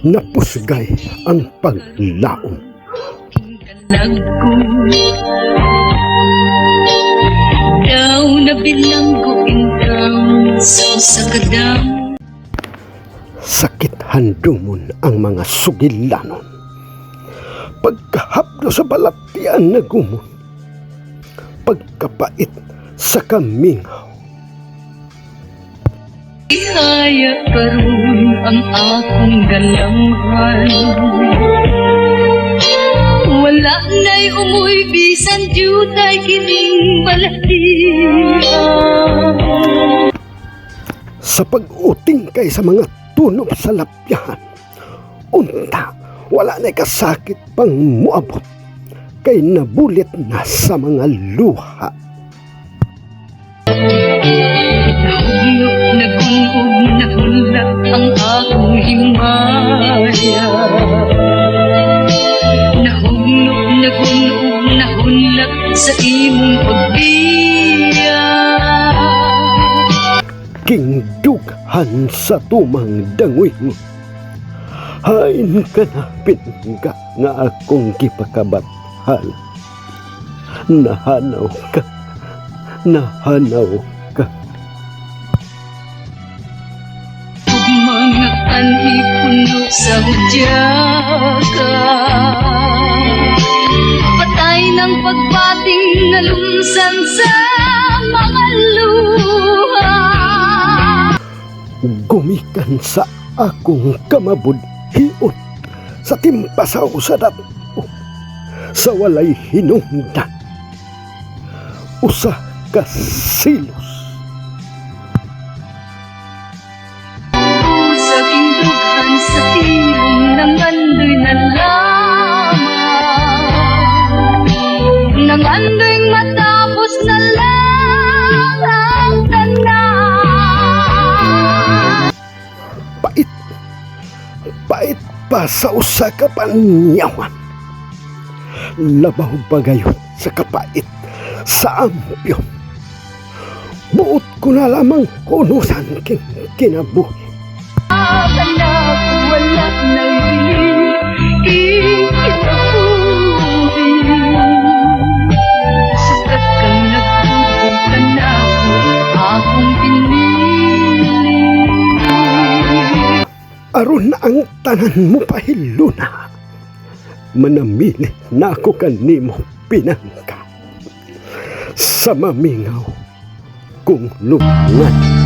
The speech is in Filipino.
napusgay ang paglaom. Lagko Daw na bilanggo intang sa sakadam Sakit handumon ang mga sugilanon. Pagkahapdo sa balatian na gumon. Pagkapait sa kamingaw. Ihaya karon ang akong galamhan Wala na'y umuy bisan jutay kining balatian Sa pag-uting kay sa mga tunog sa lapyahan. Unta, wala na kasakit pang muabot. Kay nabulit na sa mga luha. Nahulog, nahulak Kingdughan sa tumang dangoy mo. Hain ka na pinga nga akong kipakabathala. Nahanaw ka. Nahanaw ka. Mga anhi puno sa hudyaka Patay ng pagbating nalumsan sa mga luha Gumikan sa akong kamabudhiot sa timpasaw sa dato sa walay hinungdan. Usa ka silos. Sa sa tilong ng andoy andoy pa sa usa ka panyawan. Labaw pagayon sa kapait sa ampyon. Buot ko na lamang kunusan king kinabuhi. Aron na ang tanan mo pahiluna. Manamili na ako kanimo pinangka. Sa mamingaw kung lubngan.